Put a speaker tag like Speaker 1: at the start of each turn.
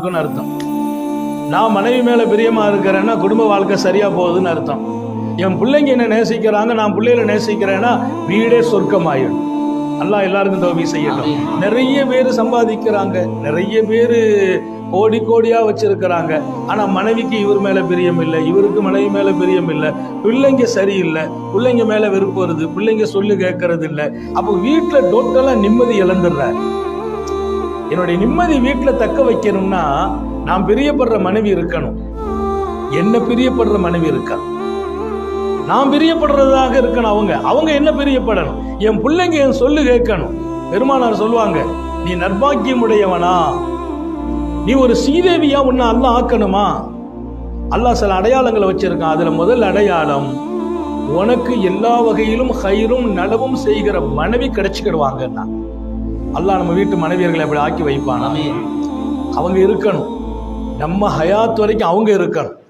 Speaker 1: அர்த்தம். நான் மனைவி மேல பிரியமா இருக்கிறேன்னா குடும்ப வாழ்க்கை சரியா போகுதுன்னு அர்த்தம். என் பிள்ளைங்க என்ன நேசிக்கிறாங்க நான் பிள்ளைகளை நேசிக்கிறேன்னா வீடே சொர்க்கமாயிடும். அல்லாஹ் எல்லாருக்கும் தோல்வி செய்யட்டும். நிறைய பேர் சம்பாதிக்கிறாங்க நிறைய பேர் கோடி கோடியா வச்சிருக்கிறாங்க. ஆனா மனைவிக்கு இவர் மேல பிரியம் இல்லை இவருக்கு மனைவி மேல பிரியம் இல்லை. பிள்ளைங்க சரியில்லை பிள்ளைங்க மேல வெறுப்பு வருது பிள்ளைங்க சொல்லு கேட்கறது இல்லை. அப்போ வீட்டுல டோட்டலா நிம்மதி இழந்துடுறாரு. என்னுடைய நிம்மதி வீட்டில் தக்க வைக்கணும்னா நான் பிரியப்படுற மனைவி இருக்கணும். என்ன பிரியப்படுற மனைவி இருக்கா? நான் பிரியப்படுறதாக இருக்கணும் அவங்க. அவங்க என்ன பிரியப்படணும்? என் பிள்ளைங்க என் சொல்லு கேட்கணும். பெருமானார் சொல்லுவாங்க நீ நர்பாக்கியம் உடையவனா நீ ஒரு சீதேவியா உன்னை அல்ல ஆக்கணுமா? அல்லாஹ் சில அடையாளங்களை வச்சிருக்கான். அதுல முதல் அடையாளம் உனக்கு எல்லா வகையிலும் ஹயிரும் நலவும் செய்கிற மனைவி கிடைச்சிக்கிடுவாங்கன்னா. அல்லாஹ் நம்ம வீட்டு மனைவியர்களை அப்படி ஆக்கி வைப்பானா? அவங்க இருக்கணும். நம்ம ஹயாத் வரைக்கும் அவங்க இருக்கணும்.